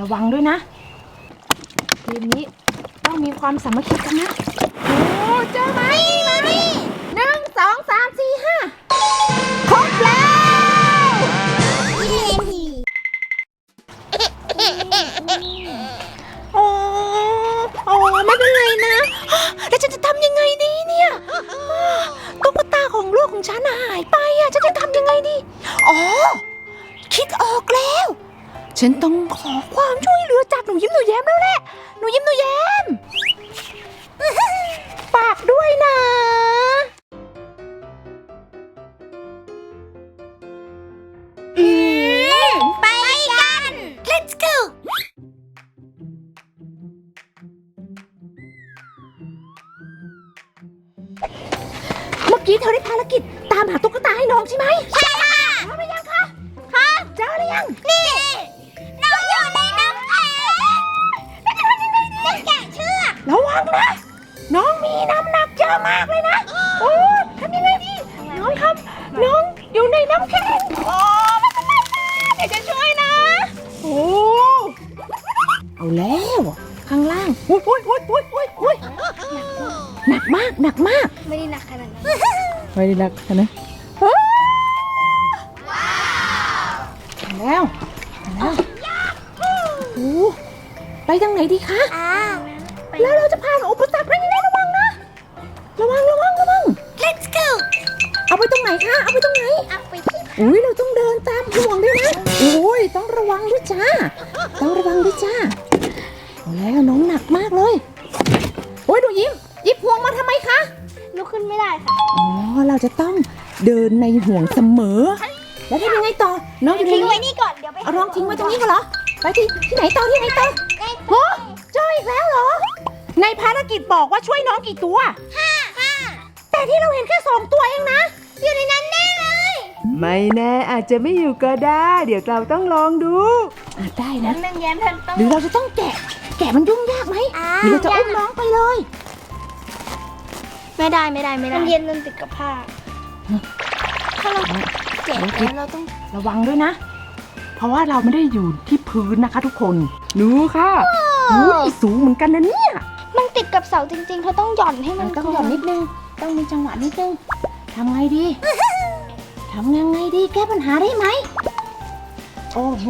ระวังด้วยนะเกมนี้ต้องมีความสามัคคีกันนะ โอ้เจอไหมไหมหนึ่งสองสามสี่ห้าครบแล้วโอ้โอ้ไม่เป็นไร ฉันต้องขอความช่วยเหลือจากหนูยิ้มหนูแย้มแล้วแหละ หนูยิ้มหนูแย้ม มากเลยนะ โอ้ทำยังไงดีน้องครับ น้องอยู่ในน้ำแข็งโอ้ไม่เป็นไรนะเดี๋ยวจะช่วยนะ โอ้เอาแล้ว ข้างล่างอุ้ยอุ้ยอุ้ยอุ้ยอุ้ยอุ้ยหนักมากหนักมาก ไม่ได้หนักขนาดนั้นไม่ได้หนักนะแล้วแล้วโอ้ไปทางไหนดีคะอ่าแล้วเราจะผ่านอุปสรรคได้ ระวังระวังระวัง let's go เอาไปตรงไหนคะเอาไปตรงไหน เอาไปที่อุ้ยเราต้องเดินตามห่วงด้วยนะโอ้ยต้องระวังด้วยจ้าต้องระวังด้วยจ้าเอาแล้วน้องหนักมากเลยโอ้ยดูยิ้มหยิบห่วงมาทำไมคะลุกขึ้นไม่ได้ค่ะ อ๋อเราจะต้องเดินในห่วงเสมอ แล้วทำยังไงต่อน้องอยู่ในทิ้งนี้ไว้นี่ก่อนเดี๋ยวไปเอาน้องทิ้งไว้ตรงนี้ก็เหรอไปที่ที่ไหนต่อที่ไหนต่อได้ฮะเจออีกแล้วเหรอ ในภารกิจบอกว่าช่วยน้องกี่ตัวห้าห้า แต่ที่เราเห็นแค่สองตัวเองนะ อยู่ในนั้นแน่เลย ไม่แน่อาจจะไม่อยู่ก็ได้ เดี๋ยวเราต้องลองดูอาจได้นั้นะนนึงแย้มทันต้อง หรือเราจะต้องแกะ แกะมันยุ่งยากไหมอ่า หรือเราจะอุ้มน้องไปเลย ไม่ได้ไม่ได้ไม่ได้มันเย็นจนติดกับผ้า ถ้าเราแกะแล้วเราต้องระวังด้วยนะ เพราะว่าเราไม่ได้อยู่ที่พื้นนะคะทุกคน ดูค่ะอุ้ยสูงเหมือนกันนะเนี่ย มันติดกับเสาจริงๆเธอต้องหย่อนให้มัมันนต้องหย่อนนิดนึง ต้องมีจังหวะนิดนึงทำไงดีทำยังไงดีแก้ปัญหาได้ไหมโอ้โห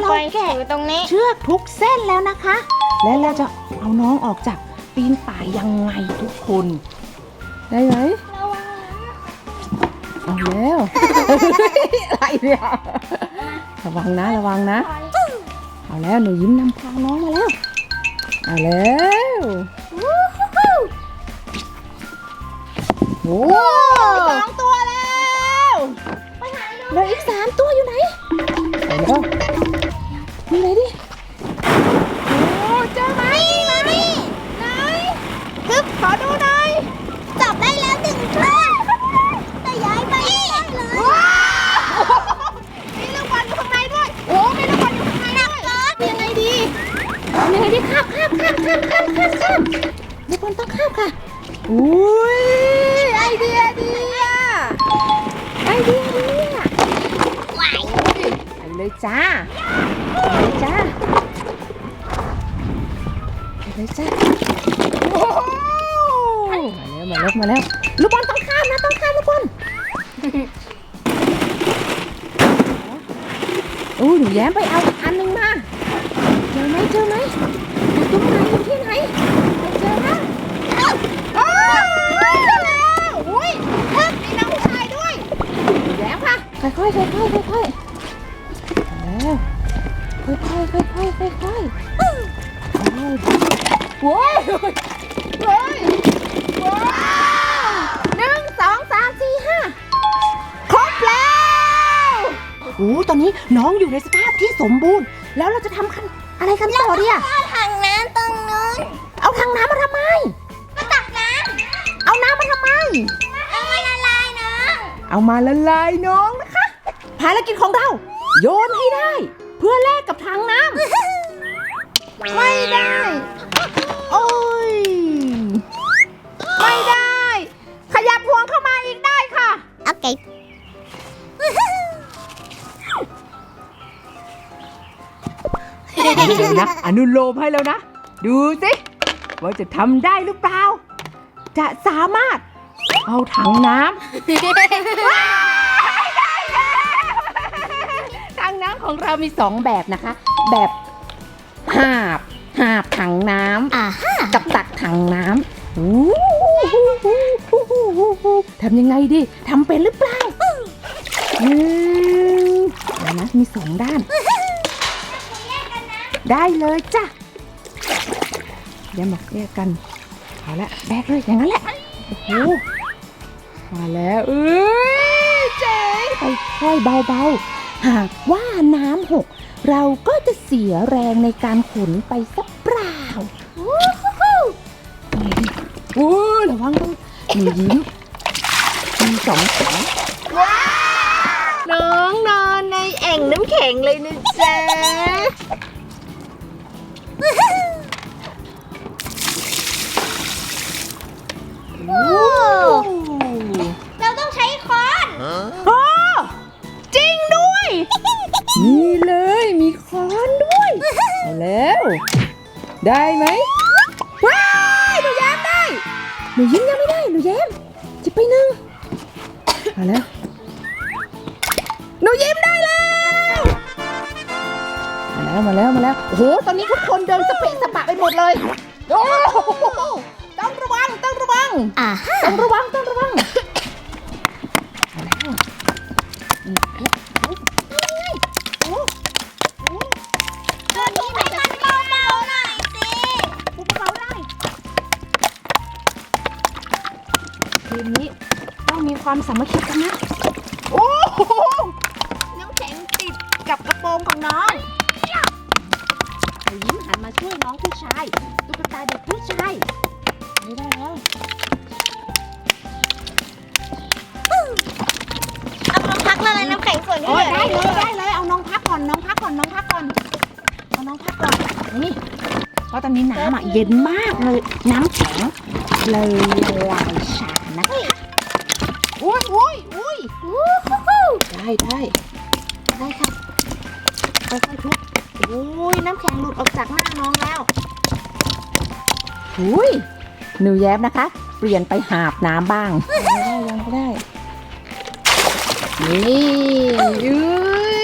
เราไปแกะถือตรงนี้ เชือกทุกเส้นแล้วนะคะ และเราจะเอาน้องออกจากปีนป่ายยังไงทุกคน ได้ไหมระวังนะเอาแล้วอะไรเนี่ยระวังนะระวังนะ เอาแล้วหนูยิ้มนำพาน้องมาแล้ว เอาแล้ว โอ้สองตัวแล้วเหลืออีกสามตัวอยู่ไหนไปแล้วอยู่ไหนดิโอ้เจอไหมมาดิไหนฮึบขอดูหน่อยจับได้แล้วหนึ่งตัวแต่ย้ายไปไม่ได้เลยว้าวมีลูกบอลอยู่ข้างในด้วยโอ้มีลูกบอลอยู่ข้างในด้วยยังไงดียังไงดีข้ามข้ามข้ามข้ามข้ามข้ามข้ามลูกบอลต้องข้ามค่ะอุ้ยไอ จ้าไปจ้าไปจ้าโอ้มาแล้วมาแล้วมาแล้วลูกบอลต้องข้ามนะต้องข้ามลูกบอลอู้หนูแย้มไปเอาอันหนึ่งมาเจอไหมเจอไหมอยู่ตรงไหนอยู่ที่ไหนไม่เจอนะเอ้าโอ้ยเจอแล้วอุ้ยมีน้องชายด้วยหนูแย้มค่ะค่อยๆค่อยๆค่อยๆ แล้วค่อยๆค่อยค่อยโอ้ยโอ้ยว้าหนึ่งสองสามสี่ห้าครบแล้วโอ้ตอนนี้น้องอยู่ในสภาพที่สมบูรณ์ แล้วเราจะทำคันอะไรกันต่อดีอะก็ถังน้ำตรงนู้น เอาทางน้ำมาทำไมก็ตักน้เอาน้ำมาทำไม เอาไว้ละลายน้เอามาละลายน้องนะคะ ภารกิจของเรา โยนให้ได้ เพื่อแลกกับทางน้ำไม่ได้ โอ้ย ไม่ได้ ขยับห่วงเข้ามาอีกได้ค่ะำโอเคเเลยนะ อนุโลมให้แล้วนะ ดูสิว่าจะทำได้หรือเปล่า จะสามารถเอาถังน้ำ น้ำของเรามีสองแบบนะคะ แบบหาบหาบถังน้ำอ่าฮะกับตักถังน้ำอู้หูทำยังไงดีทำเป็นหรือเปล่าหนึ่งเดี๋ยวนะมีสองด้าน ได้เลยจ้ะเดี๋ยวบอกแยกกันเอาละแบกเลยอย่างนั้นแหละโอ้โหมาแล้วเอ้ยเจ๋งไปค่อยเบาๆ หากว่าน้ำหก เราก็จะเสียแรงในการขนไปสักเปล่าโอ้ยระวังต้องหนูยิ้มมีสองแสงน้องนอนในแอ่งน้ำแข็งเลยนะจ๊ะโอ้เราต้องใช้ค้อน แล้ว ได้ไหมว้ายหนูแย้มได้ หนูยิ้มยังไม่ได้หนูแย้มจิบไปหนึ่งเอาแล้วหนูยิ้มได้แล้ว มาแล้วมาแล้วมาแล้วโอ้โหตอนนี้ทุกคนเดินสเปะสปะไปหมดเลยโอ้โหต้องระวังต้องระวังอ่าฮะต้องระวังต้องระวัง ทีมนี้ต้องมีความสามัคคีกันนะ โอ้โหน้ำแข็งติดกับกระโปรงของน้องหนูยิ้มหันมาช่วยน้องผู้ชายตุ๊กตาเด็กผู้ชายไม่ได้แล้วเอามาพักละลายน้ำแข็งส่วนที่โอ้เหยลือได้เลยได้เลยเอาน้องพักก่อนน้องพักก่อนน้องพักก่อนเอาน้องพักก่อนนี่เพราะตอนนี้น้ำอะเย็นมากเลยน้ำแข็งเลยละลายชา นะคะอุ้ยอุ้ยอุ้ยได้ได้ได้ค่ะค่อยๆทุบอุ้ยน้ำแข็งหลุดออกจากหน้าน้องแล้วอุ้ยหนูแย้มนะคะ เปลี่ยนไปหาบน้ำบ้างยังไม่ได้ยังไม่ได้นี่อุ้ย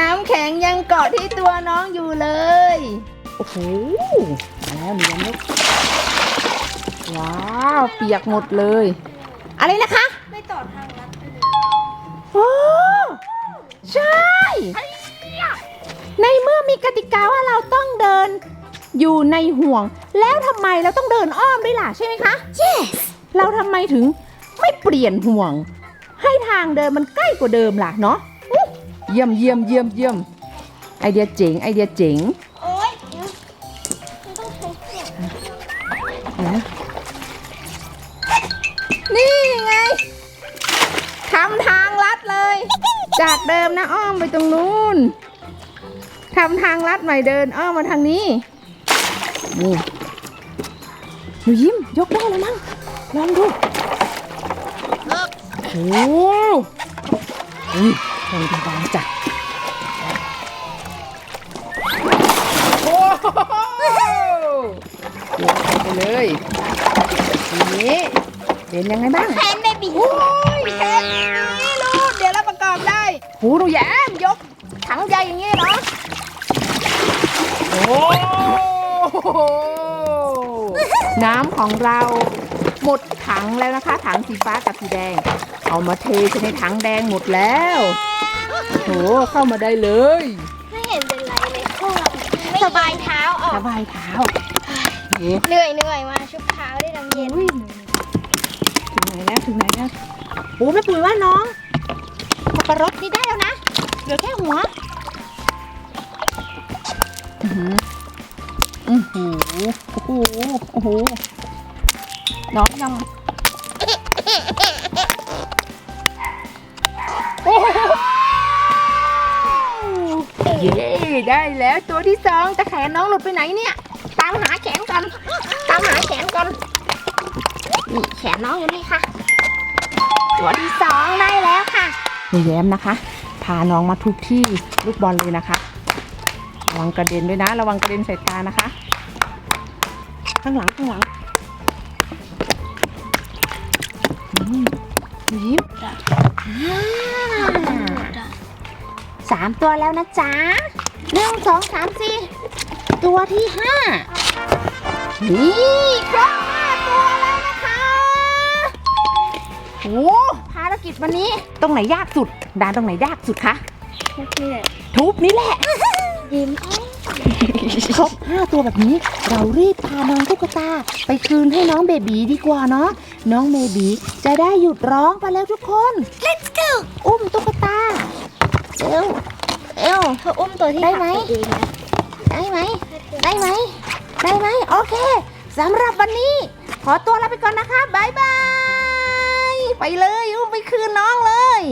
น้ำแข็งยังเกาะที่ตัวน้องอยู่เลย โอ้โหมาแล้วหนูยังไม่ว้าว เปียกหมดเลย อะไรนะคะ ไม่ต่อทางลัดไปเลยโอ้ใช่ ในเมื่อมีกติกาว่าเราต้องเดิน อยู่ในห่วง แล้วทำไมเราต้องเดินอ้อมด้วยล่ะใช่ไหมคะ yes เราทำไมถึงไม่เปลี่ยนห่วง ให้ทางเดินมันใกล้กว่าเดิมล่ะเนาะอุ๊ยเยี่ยมเยี่ยมเยี่ยมเยี่ยมไอเดียเจ๋งไอเดียเจ๋งโอ๊ยเดี๋ยวมันต้องใช้เสียง นะ จากเดิมนะอ้อมไปตรงนู้นทำทางลัดใหม่เดินอ้อมมาทางนี้ นี่หนูยิ้มยกได้แล้วมั้งลองดูโอ้โหอุ้ยลองดูบางจัดโอ้โหไปเลยทีนี้เป็นยังไงบ้างแพนเบบี้โอ้ยแคน หูหนูแย้มยกถังใหญ่อย่างนี้เหรอโอ้โหน้ำของเราหมดถังแล้วนะคะ ถังสีฟ้ากับสีแดง เอามาเทใส่ในถังแดงหมดแล้วโหเข้ามาได้เลย ไม่เห็นเป็นไรเลยพวกเราสบายเท้าออสกบายเท้าเอ๊ะเหนื่อยเหนื่อยมาชุบเท้าด้วยน้ำเย็นอุ้ยถึงไหนแล้วถึงไหนแล้วโอ้แม่ปุ๋ยว่าน้องขับปะรถนี่ได้แล้วนะ เหลือแค่หัว อือหืออือหือโอ้โหโอ้โหน้องยังโอ้โหเย้ได้แล้วตัวที่สองแต่แขนน้องหลุดไปไหนเนี่ย ตามหาแขนกัน ตามหาแขนกันนี่แขนน้องอยู่นี่ค่ะ ตัวที่สองได้แล้วค่ะ หนูแย้มนะคะ พาน้องมาทุกที่ลูกบอลเลยนะคะระวังกระเด็นด้วยนะ ระวังกระเด็นใส่ตานะคะ ข้างหลังข้างหลังยิ้มสามตัวแล้วนะจ๊ะหนึ่งสองสามสี่ตัวที่ห้านี่ครบห้าตัวแล้วนะคะโอ้าร กิจวันนี้ตรงไหนยากสุดดานตรงไหนยากสุดคะนี่แหละทุบนี่แหละ ยิ้มครบห้าตัวแบบนี้ เรารีบพาน้องตุ๊กตา ไปคืนให้น้องเบบีดีกว่าเนาะน้องเบบีจะได้หยุดร้องไปแล้วทุกคน let's go อุ้มตุ๊กตาเร็วเร็วเธออุ้มตัวที่ได้ไหมขับตัวเองนะได้ไหมได้ไหมได้ไหมโอเคสำหรับวันนี้ ขอตัวลาไปก่อนนะคะบ๊ายบาย ไปเลยอุ้มไปคืนน้องเลย